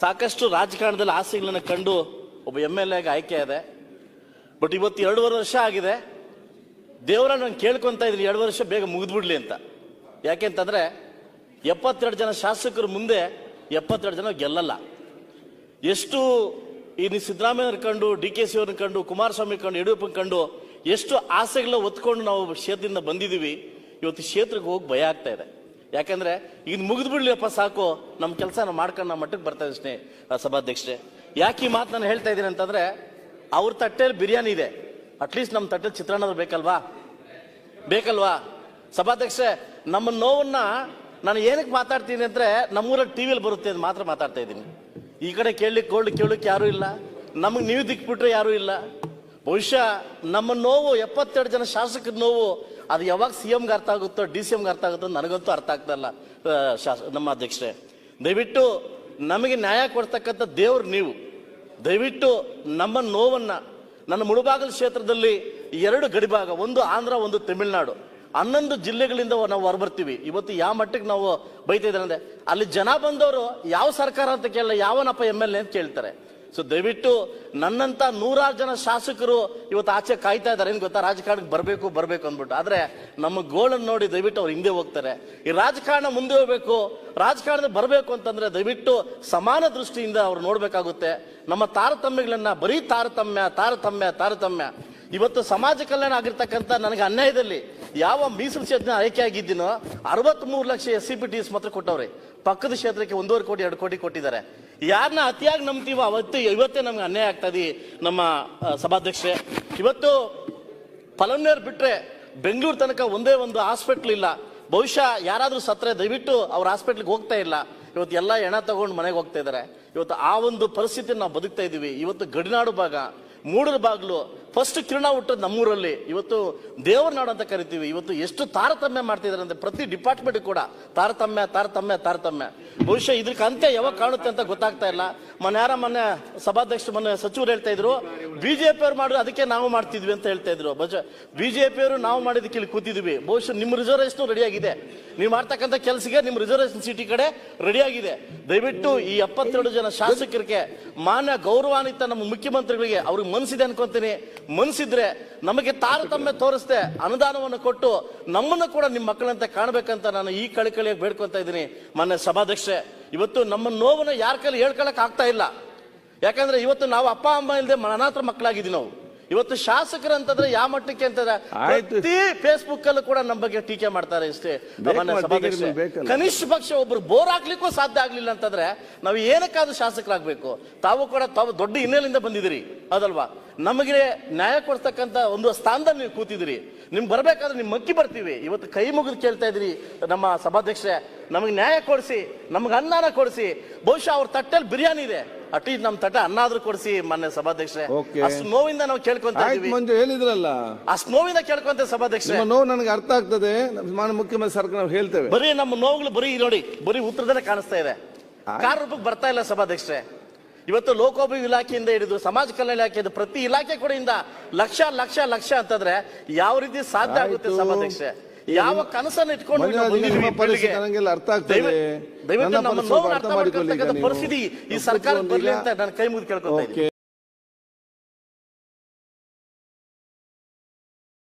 ಸಾಕಷ್ಟು ರಾಜಕಾರಣದಲ್ಲಿ ಆಸೆಗಳನ್ನು ಕಂಡು ಒಬ್ಬ ಎಂ ಎಲ್ ಎಗೆ ಆಯ್ಕೆ ಇದೆ. ಬಟ್ ಇವತ್ತು ಎರಡೂವರೆ ವರ್ಷ ಆಗಿದೆ. ದೇವರ ನಾನು ಕೇಳ್ಕೊಂತ ಇದ್ದೀನಿ, ಎರಡು ವರ್ಷ ಬೇಗ ಮುಗಿದ್ಬಿಡ್ಲಿ ಅಂತ. ಯಾಕೆಂತಂದ್ರೆ ಎಪ್ಪತ್ತೆರಡು ಜನ ಶಾಸಕರು ಮುಂದೆ ಎಪ್ಪತ್ತೆರಡು ಜನ ಗೆಲ್ಲಲ್ಲ. ಎಷ್ಟು ಈ ಸಿದ್ದರಾಮಯ್ಯವ್ರ ಕಂಡು, ಡಿ ಕೆ ಸಿ ಅವ್ರನ್ನ ಕಂಡು, ಕುಮಾರಸ್ವಾಮಿ ಕಂಡು, ಯಡಿಯೂರಪ್ಪನ ಕಂಡು ಎಷ್ಟು ಆಸೆಗಳನ್ನ ಒತ್ಕೊಂಡು ನಾವು ಕ್ಷೇತ್ರದಿಂದ ಬಂದಿದ್ದೀವಿ, ಇವತ್ತು ಕ್ಷೇತ್ರಕ್ಕೆ ಹೋಗಿ ಭಯ ಆಗ್ತಾ ಇದೆ. ಯಾಕಂದ್ರೆ ಈಗ ಮುಗಿದು ಬಿಡ್ಲಿಯಪ್ಪ ಸಾಕು ನಮ್ಮ ಕೆಲಸ ನಾವು ಮಾಡ್ಕೊಂಡು ನಮ್ಮ ಮಟ್ಟಕ್ಕೆ ಬರ್ತಾ ಇದ್ದೀನಿ ಸಭಾಧ್ಯಕ್ಷರೇ. ಯಾಕೆ ಈ ಮಾತು ನಾನು ಹೇಳ್ತಾ ಇದ್ದೀನಿ ಅಂತಂದ್ರೆ, ಅವ್ರ ತಟ್ಟೆಯಲ್ಲಿ ಬಿರಿಯಾನಿ ಇದೆ. ಅಟ್ಲೀಸ್ಟ್ ನಮ್ಮ ತಟ್ಟೆಲಿ ಚಿತ್ರಾನ್ನ ಬೇಕಲ್ವಾ? ಬೇಕಲ್ವಾ? ಸಭಾಧ್ಯಕ್ಷರೇ, ನಮ್ಮ ನೋವನ್ನ ನಾನು ಏನಕ್ಕೆ ಮಾತಾಡ್ತೀನಿ ಅಂದ್ರೆ, ನಮ್ಮೂರಲ್ಲಿ ವಿಲಿ ಬರುತ್ತೆ ಅಂತ ಮಾತ್ರ ಮಾತಾಡ್ತಾ ಇದ್ದೀನಿ. ಈ ಕಡೆ ಕೇಳಲಿಕ್ಕೆ ಕೋಳ್ ಕೇಳಲಿಕ್ಕೆ ಯಾರೂ ಇಲ್ಲ. ನಮಗೆ ನೀವು ದಿಕ್ಬಿಟ್ರೆ ಯಾರೂ ಇಲ್ಲ. ಬಹುಶಃ ನಮ್ಮ ನೋವು ಎಪ್ಪತ್ತೆರಡು ಜನ ಶಾಸಕರ ನೋವು, ಅದು ಯಾವಾಗ ಸಿ ಎಂಗೆ ಅರ್ಥ ಆಗುತ್ತೋ ಡಿ ಸಿ ಎಂಗೆ ಅರ್ಥ ಆಗುತ್ತೋ ನನಗಂತೂ ಅರ್ಥ ಆಗ್ತಾಯಿಲ್ಲ ಶಾಸ, ನಮ್ಮ ಅಧ್ಯಕ್ಷರೇ. ದಯವಿಟ್ಟು ನಮಗೆ ನ್ಯಾಯ ಕೊಡ್ತಕ್ಕಂಥ ದೇವರು ನೀವು. ದಯವಿಟ್ಟು ನಮ್ಮ ನೋವನ್ನು, ನನ್ನ ಮುಳುಬಾಗಲ ಕ್ಷೇತ್ರದಲ್ಲಿ ಎರಡು ಗಡಿಭಾಗ, ಒಂದು ಆಂಧ್ರ, ಒಂದು ತಮಿಳುನಾಡು. ಹನ್ನೊಂದು ಜಿಲ್ಲೆಗಳಿಂದ ನಾವು ಹೊರಬರ್ತೀವಿ. ಇವತ್ತು ಯಾವ ಮಟ್ಟಕ್ಕೆ ನಾವು ಬೈತಾ ಇದ್ದಾರೆ ಅಂದ್ರೆ, ಅಲ್ಲಿ ಜನ ಬಂದವರು ಯಾವ ಸರ್ಕಾರ ಅಂತ ಕೇಳಲ್ಲ, ಯಾವನಪ್ಪ ಎಂ ಎಲ್ ಎ ಅಂತ ಕೇಳ್ತಾರೆ. ಸೊ ದಯವಿಟ್ಟು ನನ್ನಂತ ನೂರಾರು ಜನ ಶಾಸಕರು ಇವತ್ತು ಆಚೆ ಕಾಯ್ತಾ ಇದ್ದಾರೆ. ಏನು ಗೊತ್ತಾ? ರಾಜಕಾರಣಕ್ಕೆ ಬರಬೇಕು ಬರಬೇಕು ಅಂದ್ಬಿಟ್ಟು. ಆದರೆ ನಮ್ಮ ಗೋಳನ್ನು ನೋಡಿ ದಯವಿಟ್ಟು ಅವ್ರು ಹಿಂದೆ ಹೋಗ್ತಾರೆ. ಈ ರಾಜಕಾರಣ ಮುಂದೆ ಹೋಗ್ಬೇಕು ರಾಜಕಾರಣದ ಬರಬೇಕು ಅಂತಂದ್ರೆ ದಯವಿಟ್ಟು ಸಮಾನ ದೃಷ್ಟಿಯಿಂದ ಅವ್ರು ನೋಡಬೇಕಾಗುತ್ತೆ. ನಮ್ಮ ತಾರತಮ್ಯಗಳನ್ನ ಬರೀ ತಾರತಮ್ಯ ತಾರತಮ್ಯ ತಾರತಮ್ಯ. ಇವತ್ತು ಸಮಾಜ ಕಲ್ಯಾಣ ಆಗಿರ್ತಕ್ಕಂಥ ನನಗೆ ಅನ್ಯಾಯದಲ್ಲಿ ಯಾವ ಮೀಸಲು ಕ್ಷೇತ್ರ ಆಯ್ಕೆ ಆಗಿದ್ದೀನೋ ಅರವತ್ಮೂರು lakh S C P T ಮಾತ್ರ ಕೊಟ್ಟವ್ರೆ. ಪಕ್ಕದ ಕ್ಷೇತ್ರಕ್ಕೆ ಒಂದೂವರೆ ಕೋಟಿ, ಎರಡು ಕೋಟಿ ಕೊಟ್ಟಿದ್ದಾರೆ. ಯಾರನ್ನ ಅತಿಯಾಗಿ ನಂಬ್ತೀವೋ ಅವತ್ತು ಇವತ್ತೇ ನಮ್ಗೆ ಅನ್ಯಾಯ ಆಗ್ತಾ ಇದೆ ನಮ್ಮ ಸಭಾಧ್ಯಕ್ಷೆ ಇವತ್ತು ಫಲನ್ನೇರ್ ಬಿಟ್ಟರೆ ಬೆಂಗಳೂರು ತನಕ ಒಂದೇ ಒಂದು ಹಾಸ್ಪಿಟ್ಲ್ ಇಲ್ಲ. ಬಹುಶಃ ಯಾರಾದರೂ ಸತ್ರೆ ದಯವಿಟ್ಟು ಅವ್ರ ಹಾಸ್ಪಿಟ್ಲಿಗೆ ಹೋಗ್ತಾ ಇಲ್ಲ. ಇವತ್ತು ಎಲ್ಲ ಹೆಣ ತಗೊಂಡು ಮನೆಗೆ ಹೋಗ್ತಾ ಇದ್ದಾರೆ ಇವತ್ತು ಆ ಒಂದು ಪರಿಸ್ಥಿತಿ ನಾವು ಬದುಕ್ತಾ ಇದ್ದೀವಿ ಇವತ್ತು ಗಡಿನಾಡು ಭಾಗ ಮೂಡರ ಬಾಗ್ಲು ಫಸ್ಟ್ ಕಿರಣ ಹುಟ್ಟದ್ ನಮ್ಮೂರಲ್ಲಿ ಇವತ್ತು ದೇವರ ನಾಡು ಅಂತ ಕರಿತೀವಿ. ಇವತ್ತು ಎಷ್ಟು ತಾರತಮ್ಯ ಮಾಡ್ತಿದ್ದಾರೆ ಅಂದ್ರೆ ಪ್ರತಿ ಡಿಪಾರ್ಟ್ಮೆಂಟ್ ಕೂಡ ತಾರತಮ್ಯ ತಾರತಮ್ಯ ತಾರತಮ್ಯ. ಬಹುಶಃ ಇದಕ್ಕೆ ಅಂತ್ಯ ಯಾವಾಗ ಕಾಣುತ್ತೆ ಅಂತ ಗೊತ್ತಾಗ್ತಾ ಇಲ್ಲ. ಮೊನ್ನೆ ಯಾರ ಮೊನ್ನೆ ಸಭಾಧ್ಯಕ್ಷ ಮೊನ್ನೆ ಸಚಿವರು ಹೇಳ್ತಾ ಇದ್ರು ಬಿಜೆಪಿ ಅವ್ರು ಮಾಡಿದ್ರು ಅದಕ್ಕೆ ನಾವು ಮಾಡ್ತಿದ್ವಿ ಅಂತ ಹೇಳ್ತಾ ಇದ್ರು. ಬಿಜೆಪಿ ಅವರು ನಾವು ಮಾಡಿದಕ್ಕೆ ಇಲ್ಲಿ ಕೂತಿದ್ವಿ. ಬಹುಶಃ ನಿಮ್ಮ ರಿಸರ್ವೇಶನ್ ರೆಡಿ ಆಗಿದೆ. ನೀವು ಮಾಡ್ತಕ್ಕಂಥ ಕೆಲಸಕ್ಕೆ ನಿಮ್ಮ ರಿಸರ್ವೇಶನ್ ಸಿಟಿ ಕಡೆ ರೆಡಿ ಆಗಿದೆ. ದಯವಿಟ್ಟು ಈ ಎಪ್ಪತ್ತೆರಡು ಜನ ಶಾಸಕರಿಗೆ ಮಾನ್ಯ ಗೌರವಾನ್ವಿತ ನಮ್ಮ ಮುಖ್ಯಮಂತ್ರಿಗಳಿಗೆ ಅವ್ರಿಗೆ ಮನ್ಸಿದೆ ಅನ್ಕೊಂತೀನಿ. ಮನ್ಸಿದ್ರೆ ನಮಗೆ ತಾರತಮ್ಯ ತೋರಿಸ್ದೆ ಅನುದಾನವನ್ನು ಕೊಟ್ಟು ನಮ್ಮನ್ನು ಕೂಡ ನಿಮ್ಮ ಮಕ್ಕಳಂತೆ ಕಾಣಬೇಕಂತ ನಾನು ಈ ಕಳಿಕಳಿಯಾಗಿ ಬೇಡ್ಕೊತಾ ಇದ್ದೀನಿ. ಮೊನ್ನೆ ಸಭಾಧ್ಯಕ್ಷೆ, ಇವತ್ತು ನಮ್ಮ ನೋವನ್ನು ಯಾರ ಕೈಲಿ ಹೇಳ್ಕೊಳಕ್ ಆಗ್ತಾ ಇಲ್ಲ. ಯಾಕಂದ್ರೆ ಇವತ್ತು ನಾವು ಅಪ್ಪ, ಅಮ್ಮ ಇಲ್ಲದೆ ಅನಾಥ ಮಕ್ಕಳಾಗಿದ್ದೀವಿ ನಾವು. ಇವತ್ತು ಶಾಸಕರು ಅಂತಂದ್ರೆ ಯಾವ ಮಟ್ಟಕ್ಕೆ ಅಂತಂದ್ರೆ. ಪ್ರತಿ ಫೇಸ್ಬುಕ್ ಅಲ್ಲೂ ಕೂಡ ನಮ್ಮ ಬಗ್ಗೆ ಟೀಕೆ ಮಾಡ್ತಾರೆ ಇಷ್ಟೇ. ಕನಿಷ್ಠ ಪಕ್ಷ ಒಬ್ರು ಬೋರ್ ಹಾಕ್ಲಿಕ್ಕೂ ಸಾಧ್ಯ ಆಗ್ಲಿಲ್ಲ ಅಂತಂದ್ರೆ ನಾವು ಏನಕ್ಕಾದ್ರೂ ಶಾಸಕರಾಗ್ಬೇಕು. ತಾವು ಕೂಡ ತಾವು ದೊಡ್ಡ ಹಿನ್ನೆಲೆಯಿಂದ ಬಂದಿದ್ದೀರಿ. ಅದಲ್ವಾ? ನಮಗೆ ನ್ಯಾಯ ಕೊಡ್ತಕ್ಕಂತ ಒಂದು ಸ್ಥಾನದಲ್ಲಿ ನೀವು ಕೂತಿದ್ದೀರಿ. ನಿಮ್ಗೆ ಬರ್ಬೇಕಾದ್ರೆ ನಿಮ್ ಮಕ್ಕಿ ಬರ್ತೀವಿ. ಇವತ್ತು ಕೈ ಮುಗಿದು ಕೇಳ್ತಾ ಇದ್ರಿ ನಮ್ಮ ಸಭಾಧ್ಯಕ್ಷರೇ. ನಮಗೆ ನ್ಯಾಯ ಕೊಡಿಸಿ ನಮ್ಗೆ ಅನ್ನಾನ ಕೊಡಿಸಿ. ಬಹುಶಃ ಅವ್ರ ತಟ್ಟೆಲ್ ಬಿರಿಯಾನಿ ಇದೆ. ಅಟ್ಲೀಸ್ಟ್ ನಮ್ ತಟ ಅನ್ನಾದ್ರೂ ಕೊಡಿಸಿ ಮೊನ್ನೆ ಸಭಾಧ್ಯಕ್ಷರೇ. Okay. ಅಷ್ಟು ನೋವಿಂದ ನಾವು ಕೇಳ್ಕೊಂತ ಆಯ್ತು ಇದೀವಿ ಮಂಜು ಹೇಳಿದ್ರಲ್ಲ. ಅಷ್ಟು ನೋವಿಂದ ಕೇಳ್ಕೊಂತ ಸಭಾಧ್ಯಕ್ಷರೇ. ನಿಮ್ಮ ನೋವು ನನಗೆ ಅರ್ಥ ಆಗ್ತದೆ. ನಮ್ಮ ಮಾನ್ಯ ಮುಖ್ಯಮಂತ್ರಿ ಸರ್ಕಾರ ನಾವು ಹೇಳ್ತೇವೆ. ಬರೀ ನಮ್ಮ ನೋವುಗಳು ಬರೀ ನೋಡಿ ಬರೀ ಉತ್ತರದಲ್ಲೇ ಕಾಣಿಸ್ತಾ ಇದೆ. ಕಾರ್ ರೂಪಕ್ಕೆ ಬರ್ತಾ ಇಲ್ಲ ಸಭಾಧ್ಯಕ್ಷರೇ. ಇವತ್ತು ಲೋಕೋಪಯೋಗಿ ಇಲಾಖೆಯಿಂದ ಹಿಡಿದು ಸಮಾಜ ಕಲ್ಯಾಣ ಇಲಾಖೆಯಿಂದ ಪ್ರತಿ ಇಲಾಖೆ ಕೂಡ ಲಕ್ಷ ಲಕ್ಷ ಲಕ್ಷ ಅಂತಂದ್ರೆ ಯಾವ ರೀತಿ ಸಾಧ್ಯ ಆಗುತ್ತೆ ಆಯ್ತು. ಸಭಾಧ್ಯಕ್ಷೆ ಯಾವ ಕನಸನ್ನು ಇಟ್ಕೊಂಡು ನಿಮ್ಮ ಪರಿಸ್ಥಿತಿ ನನಗೆಲ್ಲ ಅರ್ಥ ಆಗ್ತದೆ. ದಯವಿಟ್ಟು- ನಮ್ಮ ಅರ್ಥ ಮಾಡಿಕೊಳ್ಳಿ. ಪರಿಸ್ಥಿತಿ ಈ ಸರ್ಕಾರ ಬರಲಿ ಅಂತ ನಾನು ಕೈ ಮುಗಿದು ಕೇಳ್ಕೊತಾ ಇದ್ದೀನಿ